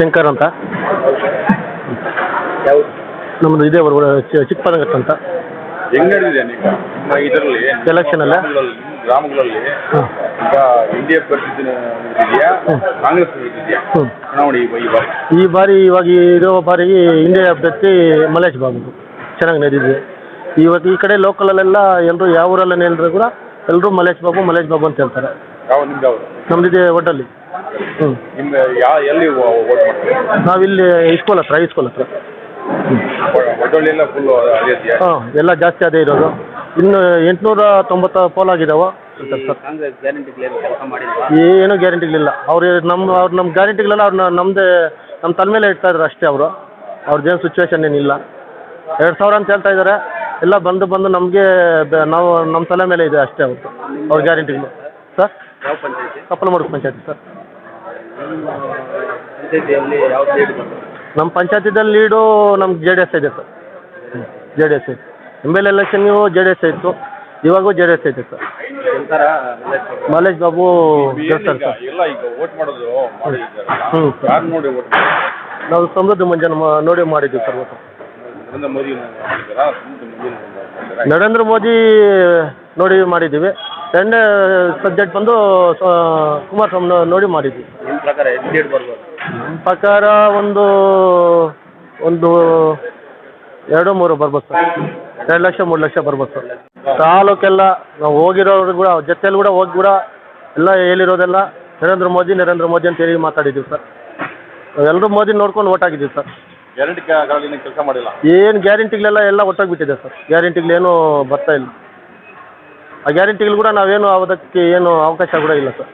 ಶಂಕರ್ ಅಂತ. ಯಾವ ನಮ್ಮದು ಇದೇ ಊರು, ಚಿ- ಅಂತ. ಹೆಂಗ್ ನಡೆದಿದೆ ಈಗ ನಿಮ್ಮ ಇದರಲ್ಲಿ? Election ಅಲ್ಲ? ಗ್ರಾಮಗಳಲ್ಲಿ ಈಗ ಕಾಂಗ್ರೆಸ್ ಹ್ಮ್. ಚುನಾವಣೆ ಈ ಈ ಬಾರಿ? ಈ ಬಾರಿ ಇವಾಗ ಇರೋ ಬಾರಿ ಇಂಡಿಯಾ ಅಭ್ಯರ್ಥಿ ಮಲೇಶ್ ಬಾಬು. ಚೆನ್ನಾಗಿ ನಡೆದಿದೆ. ಇವತ್ತು ಈ ಕಡೆ ಲೋಕಲಲ್ಲೆಲ್ಲ ಎಲ್ಲರೂ ಯಾವ ಊರಲ್ಲ ಹೇಳಿದ್ರು ಕೂಡ ಎಲ್ಲರೂ ಮಲೇಶ್ ಬಾಬು ಮಲೇಶ್ ಬಾಬು ಅಂತ ಹೇಳ್ತಾರೆ. ಯಾವ ನಿಮ್ದು ನಮ್ದಿದೆ ಹೋಟೆಲ್ ಹ್ಞೂ ನಿಮ್ಮ ಯಾ ಎಲ್ಲಿ ವೋಟ್ ಮಾಡ್ತೀರಿ? ನಾವಿಲ್ಲಿ ಇಸ್ಕೋಲ್ ಹತ್ರ ಇಸ್ಕೋಲ್ ಹತ್ರ. ಅದೇ ಇದೆಯಾ? ಹಾಂ ಎಲ್ಲ ಜಾಸ್ತಿ ಅದೇ ಇರೋದು. ಇನ್ನು ಎಂಟುನೂರ ತೊಂಬತ್ತ ಪೋಲ್ ಆಗಿದಾವೆ. ಏನು ಕಾಂಗ್ರೆಸ್ ಗ್ಯಾರಂಟಿಗಳೇನು ಕೆಲಸ ಮಾಡಿಲ್ವಾ? ಏನೂ ಗ್ಯಾರಂಟಿಗಳಿಲ್ಲ ಅವ್ರು ನಮ್ಮ ಅವ್ರು ನಮ್ಮ ಗ್ಯಾರಂಟಿಗಳೆಲ್ಲ ಅವ್ರನ್ನ ನಮ್ಮದೇ ನಮ್ಮ ತಲೆ ಮೇಲೆ ಇಡ್ತಾ ಇದ್ದಾರೆ ಅಷ್ಟೇ ಅವರು. ಅವ್ರದ್ದೇನು ಸಿಚುವೇಶನ್ ಏನಿಲ್ಲ. ಎರಡು ಸಾವಿರ ಅಂತ ಹೇಳ್ತಾ ಇದ್ದಾರೆ ಎಲ್ಲ ಬಂದು ಬಂದು ನಮಗೆ ನಾವು ನಮ್ಮ ತಲೆ ಮೇಲೆ ಇದೆ ಅಷ್ಟೇ ಅವ್ರದ್ದು ಅವ್ರ ಗ್ಯಾರಂಟಿಗಳು ಸರ್? ಯಾವ ಪಂಚಾಯತಿ? ಕಪ್ಪಲಮಡುಗು ಪಂಚಾಯತಿ ಸರ್. ಪಂಚಾಯತಿಯಲ್ಲಿ ಯಾವ ಲೀಡ್ ಬಂತು ನಮ್ಮ ಪಂಚಾಯತಿದಲ್ಲಿ ಲೀಡು ನಮ್ಗೆ ಜೆ ಡಿ ಎಸ್ ಇದೆ ಸರ್. ಜೆ ಡಿ ಎಸ್ ಇದೆ. ಎಂ ಎಲ್ ಎಲೆಕ್ಷನ್ಗೂ ಜೆ ಡಿ ಎಸ್ ಇತ್ತು. ಇವಾಗೂ ಜೆ ಡಿ ಎಸ್ ಐತೆ ಸರ್. ಶಂಕರ ಮಲೇಶ್ ಬಾಬು? ಗೆಲ್ತಾರೆ ಸರ್. ಎಲ್ಲ ಈಗ ವೋಟ್ ಮಾಡೋದು ಮಾಡಿದ್ದಾರೆ ಹ್ಞೂ ಸರ್. ಯಾರು ನೋಡಿ ವೋಟ್ ನಾವು ಸಮೃದ್ಧಿ ಮಂಜನ ಮಾ- ನೋಡಿ ಮಾಡಿದ್ದೀವಿ ಸರ್ ಒಟ್ಟು ನರೇಂದ್ರ ಮೋದಿ. ನರೇಂದ್ರ ಮೋದಿ ನೋಡಿ ಮಾಡಿದ್ದೀವಿ. ಎರಡನೇ ಸಬ್ಜೆಕ್ಟ್ ಬಂದು ಸ- ಕುಮಾರಸ್ವಾಮಿ ನೋಡಿ ಮಾಡಿದ್ವಿ. ನಿಮ್ಮ ಪ್ರಕಾರ ಎಷ್ಟು ಲೀಡ್ ಬರ್ಬೋದು? ನಮ್ಮ ಪ್ರಕಾರ ಒಂದು ಒಂದು ಎರಡು ಮೂರು ಬರ್ಬೋದು ಸರ್. ಎರಡು ಲಕ್ಷ ಮೂರು ಲಕ್ಷ ಬರ್ಬೋದು ಸರ್. ತಾಲೂಕೆಲ್ಲ ನಾವು ಹೋಗಿರೋರು ಕೂಡ ಜೊತೆಲಿ ಜೊತೆಯಲ್ಲಿ ಕೂಡ ಹೋಗಿ ಕೂಡ ಎಲ್ಲ ಹೇಳಿರೋದೆಲ್ಲ ನರೇಂದ್ರ ಮೋದಿ ನರೇಂದ್ರ ಮೋದಿ ಅಂತ ಹೇಳಿ ಮಾತಾಡಿದ್ದೀವಿ ಸರ್. ಎಲ್ಲರೂ ಮೋದಿ ನೋಡ್ಕೊಂಡು ಓಟ್ ಆಗಿದ್ದೀವಿ ಸರ್. ಗ್ಯಾರಂಟಿ ಕೆಲಸ ಮಾಡಿಲ್ಲ? ಏನು ಗ್ಯಾರಂಟಿಗಳೆಲ್ಲ ಎಲ್ಲ ಒಟ್ಟಾಗ್ಬಿಟ್ಟಿದೆ ಸರ್. ಗ್ಯಾರಂಟಿಗಳೇನು ಬರ್ತಾ ಇಲ್ಲ. ಆ ಗ್ಯಾರಂಟಿಗಳು ಕೂಡ ನಾವೇನು ಅದಕ್ಕೆ ಏನು ಅವಕಾಶ ಕೂಡ ಇಲ್ಲ ಸರ್.